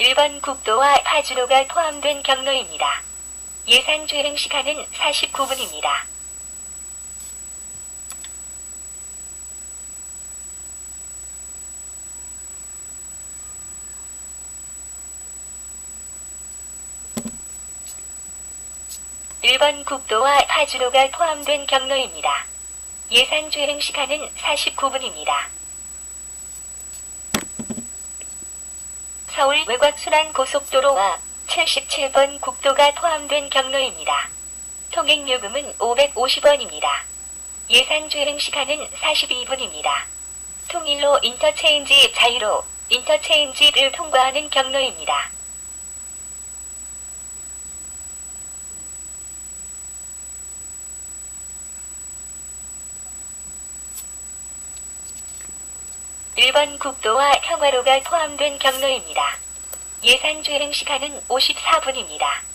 1번 국도와 파주로가 포함된 경로입니다. 예상 주행 시간은 49분입니다. 1번 국도와 파주로가 포함된 경로입니다. 예상 주행 시간은 49분입니다. 서울 외곽순환 고속도로와 77번 국도가 포함된 경로입니다. 통행 요금은 550원입니다. 예상 주행 시간은 42분입니다. 통일로 인터체인지 자유로 인터체인지를 통과하는 경로입니다. 1번 국도와 평화로가 포함된 경로입니다. 예상 주행 시간은 54분입니다.